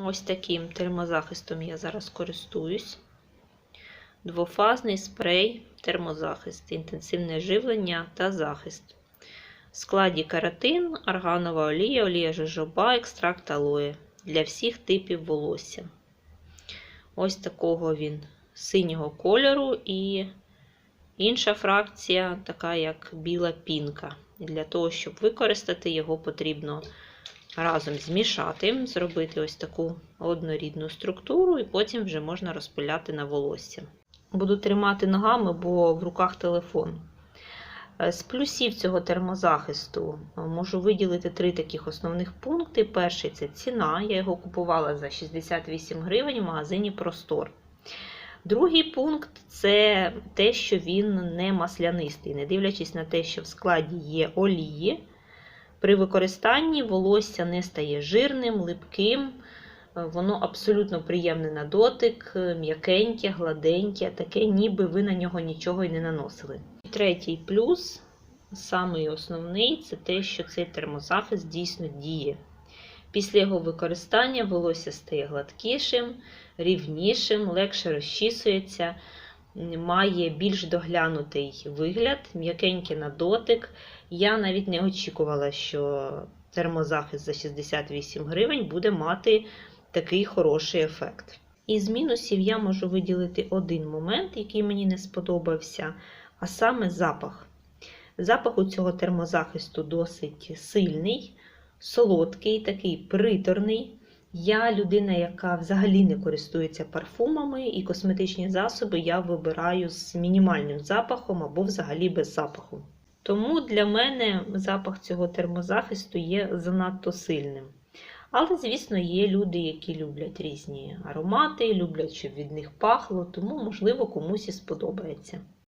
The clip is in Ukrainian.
Ось таким термозахистом я зараз користуюсь. Двофазний спрей, термозахист, інтенсивне живлення та захист. В складі каротин, арганова олія, олія жожоба, екстракт алоє для всіх типів волосся. Ось такого він синього кольору і інша фракція, така як біла пінка. Для того, щоб використати його, потрібно разом змішати, зробити ось таку однорідну структуру, і потім вже можна розпиляти на волосся. Буду тримати ногами, бо в руках телефон. Е, З плюсів цього термозахисту е, можу виділити три таких основних пункти. Перший це ціна. Я його купувала за 68 гривень в магазині Простор. Другий пункт це те, що він не маслянистий, не дивлячись на те, що в складі є олії. При використанні волосся не стає жирним, липким, е, воно абсолютно приємне на дотик, е, м'якеньке, гладеньке, таке, ніби ви на нього нічого й не наносили. Третій плюс, самий основний, це те, що цей термозахист дійсно діє. Після його використання волосся стає гладкішим, рівнішим, легше розчісується, має більш доглянутий вигляд, м'якенький на дотик. Я навіть не очікувала, що термозахист за 68 гривень буде мати такий хороший ефект. Із мінусів я можу виділити один момент, який мені не сподобався, а саме запах. Запах у цього термозахисту досить сильний, солодкий, такий приторний. Я людина, яка взагалі не користується парфумами і косметичні засоби я вибираю з мінімальним запахом або взагалі без запаху. Тому для мене запах цього термозахисту є занадто сильним. Але, звісно, є люди, які люблять різні аромати, люблять, щоб від них пахло, тому, можливо, комусь і сподобається.